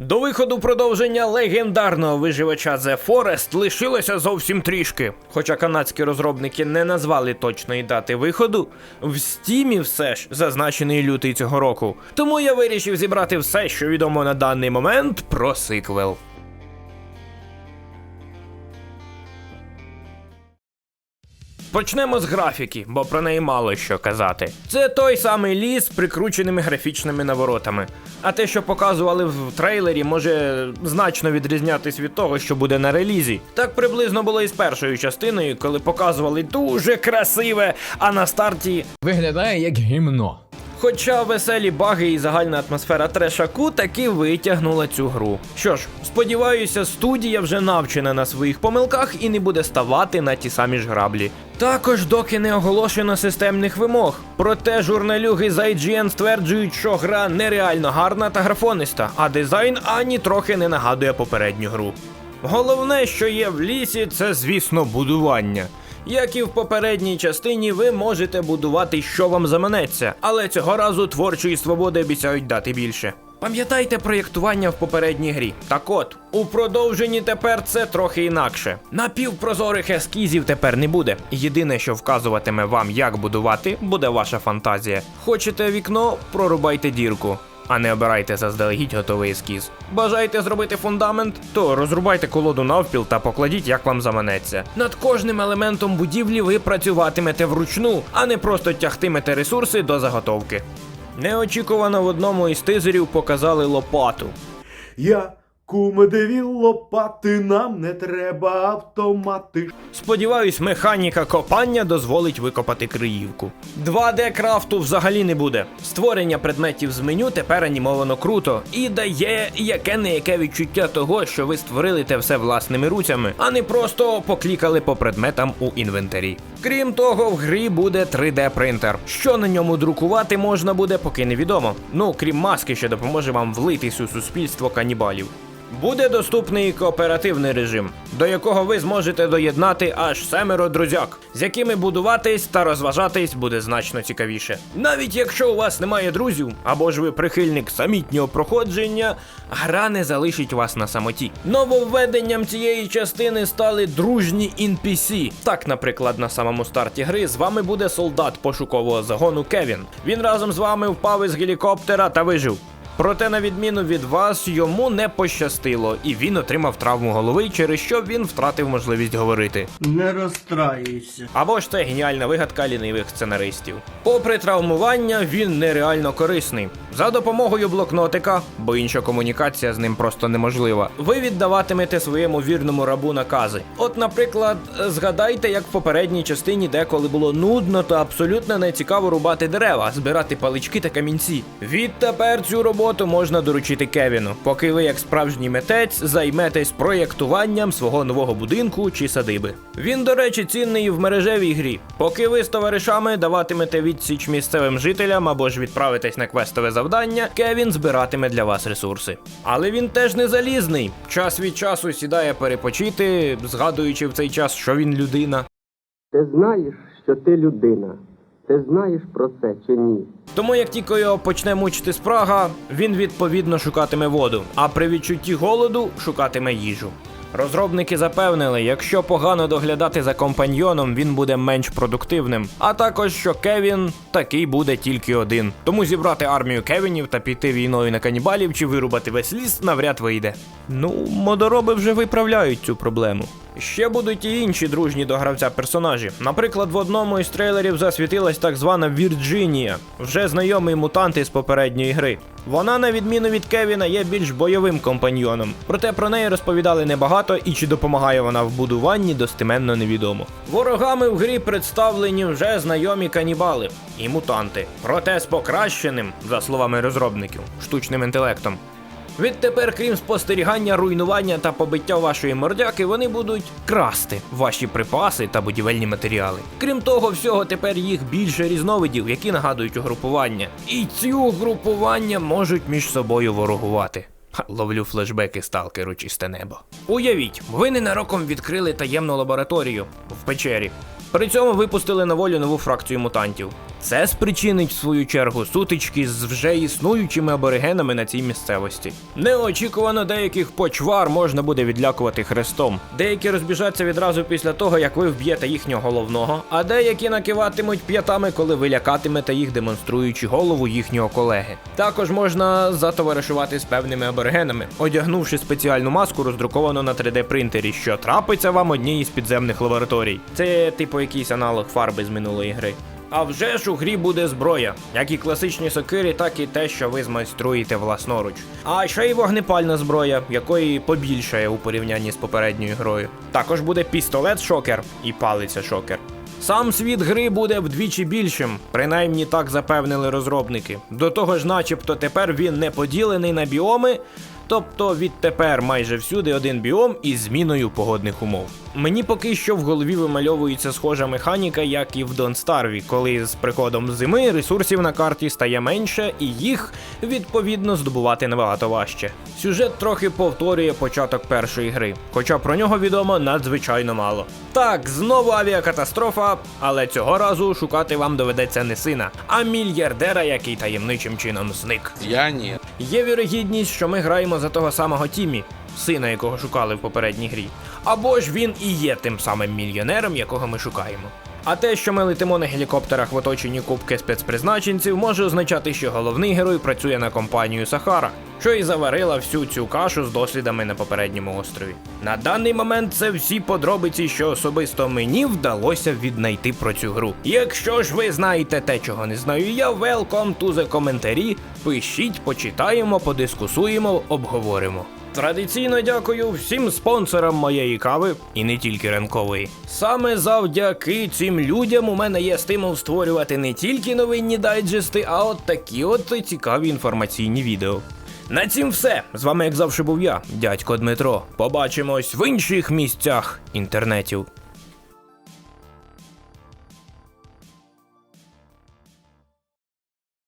До виходу продовження легендарного виживача The Forest лишилося зовсім трішки. Хоча канадські розробники не назвали точної дати виходу, в стімі все ж зазначений лютий цього року. Тому я вирішив зібрати все, що відомо на даний момент про сиквел. Почнемо з графіки, бо про неї мало що казати. Це той самий ліс з прикрученими графічними наворотами. А те, що показували в трейлері, може значно відрізнятись від того, що буде на релізі. Так приблизно було і з першою частиною, коли показували дуже красиве, а на старті Виглядає як гімно. Хоча веселі баги і загальна атмосфера трешаку таки витягнула цю гру. Що ж, сподіваюся, студія вже навчена на своїх помилках і не буде ставати на ті самі ж граблі. Також доки не оголошено системних вимог. Проте журналюги з IGN стверджують, що гра нереально гарна та графониста, а дизайн ані трохи не нагадує попередню гру. Головне, що є в лісі, це, звісно, будування. Як і в попередній частині, ви можете будувати, що вам заманеться, але цього разу творчої свободи обіцяють дати більше. Пам'ятайте проєктування в попередній грі. Так от, у продовженні тепер це трохи інакше. Напівпрозорих ескізів тепер не буде. Єдине, що вказуватиме вам, як будувати, буде ваша фантазія. Хочете вікно, прорубайте дірку. А не обирайте заздалегідь готовий ескіз. Бажаєте зробити фундамент, то розрубайте колоду навпіл та покладіть, як вам заманеться. Над кожним елементом будівлі ви працюватимете вручну, а не просто тягтимете ресурси до заготовки. Неочікувано в одному із тизерів показали лопату. Я кумедеві лопати, нам не треба автомати. Сподіваюсь, механіка копання дозволить викопати криївку. 2D крафту взагалі не буде. Створення предметів з меню тепер анімовано круто і дає яке не яке відчуття того, що ви створили те все власними руцями, а не просто поклікали по предметам у інвентарі. Крім того, в грі буде 3D принтер. Що на ньому друкувати можна буде, поки невідомо. Ну крім маски, що допоможе вам влитись у суспільство канібалів. Буде доступний кооперативний режим, до якого ви зможете доєднати аж семеро друзяк, з якими будуватись та розважатись буде значно цікавіше. Навіть якщо у вас немає друзів, або ж ви прихильник самітнього проходження, гра не залишить вас на самоті. Нововведенням цієї частини стали дружні NPC. Так, наприклад, на самому старті гри з вами буде солдат пошукового загону Кевін. Він разом з вами впав із гелікоптера та вижив. Проте, на відміну від вас, йому не пощастило, і він отримав травму голови, через що він втратив можливість говорити. Не розстраюйся. Або ж це геніальна вигадка лінивих сценаристів. Попри травмування, він нереально корисний. За допомогою блокнотика, бо інша комунікація з ним просто неможлива, ви віддаватимете своєму вірному рабу накази. От, наприклад, згадайте, як в попередній частині деколи було нудно та абсолютно нецікаво рубати дерева, збирати палички та камінці. Відтепер цю роботу можна доручити Кевіну, поки ви, як справжній митець, займетесь проєктуванням свого нового будинку чи садиби. Він, до речі, цінний в мережевій грі. Поки ви з товаришами даватимете відсіч місцевим жителям або ж відправитесь на квестове завдання, Кевін збиратиме для вас ресурси. Але він теж не залізний. Час від часу сідає перепочити, згадуючи в цей час, що він людина. Ти знаєш, що ти людина. Ти знаєш про це чи ні? Тому як тільки його почне мучити спрага, він відповідно шукатиме воду, а при відчутті голоду шукатиме їжу. Розробники запевнили, якщо погано доглядати за компаньйоном, він буде менш продуктивним. А також що Кевін такий буде тільки один. Тому зібрати армію Кевінів та піти війною на канібалів чи вирубати весь ліс навряд вийде. Ну, модороби вже виправляють цю проблему. Ще будуть і інші дружні до гравця персонажі. Наприклад, в одному із трейлерів засвітилась так звана Вірджинія, вже знайомий мутант із попередньої гри. Вона, на відміну від Кевіна, є більш бойовим компаньйоном. Проте про неї розповідали небагато, і чи допомагає вона в будуванні, достеменно невідомо. Ворогами в грі представлені вже знайомі канібали і мутанти, проте з покращеним, за словами розробників, штучним інтелектом. Відтепер, крім спостерігання, руйнування та побиття вашої мордяки, вони будуть красти ваші припаси та будівельні матеріали. Крім того, всього тепер їх більше різновидів, які нагадують угрупування. І ці угрупування можуть між собою ворогувати. Ха, ловлю флешбеки сталкеру чисте небо. Уявіть, ви ненароком відкрили таємну лабораторію в печері. При цьому випустили на волю нову фракцію мутантів. Це спричинить в свою чергу сутички з вже існуючими аборигенами на цій місцевості. Неочікувано деяких почвар можна буде відлякувати хрестом. Деякі розбіжаться відразу після того, як ви вб'єте їхнього головного, а деякі накиватимуть п'ятами, коли ви лякатимете їх, демонструючи голову їхнього колеги. Також можна затоваришувати з певними аборигенами, одягнувши спеціальну маску, роздруковану на 3D принтері, що трапиться вам одній із підземних лабораторій. Це типу якийсь аналог фарби з минулої гри. А вже ж у грі буде зброя, як і класичні сокири, так і те, що ви змайструєте власноруч. А ще й вогнепальна зброя, якої побільшає у порівнянні з попередньою грою. Також буде пістолет-шокер і палиця-шокер. Сам світ гри буде вдвічі більшим, принаймні так запевнили розробники. До того ж, начебто, тепер він не поділений на біоми, тобто відтепер майже всюди один біом із зміною погодних умов. Мені поки що в голові вимальовується схожа механіка, як і в Don't Starve, коли з приходом зими ресурсів на карті стає менше, і їх відповідно здобувати набагато важче. Сюжет трохи повторює початок першої гри, хоча про нього відомо надзвичайно мало. Так, знову авіакатастрофа, але цього разу шукати вам доведеться не сина, а мільярдера, який таємничим чином зник. Я ні. Є вірогідність, що ми граємо за того самого Тімі, сина якого шукали в попередній грі. Або ж він і є тим самим мільйонером, якого ми шукаємо. А те, що ми летимо на гелікоптерах в оточенні кубки спецпризначенців, може означати, що головний герой працює на компанію Сахара, що і заварила всю цю кашу з дослідами на попередньому острові. На даний момент це всі подробиці, що особисто мені вдалося віднайти про цю гру. Якщо ж ви знаєте те, чого не знаю я, welcome to the коментарі. Пишіть, почитаємо, подискусуємо, обговоримо. Традиційно дякую всім спонсорам моєї кави і не тільки ранкової. Саме завдяки цим людям у мене є стимул створювати не тільки новинні дайджести, а от такі от цікаві інформаційні відео. На цім все. З вами, як завжди, був я, дядько Дмитро. Побачимось в інших місцях інтернетів.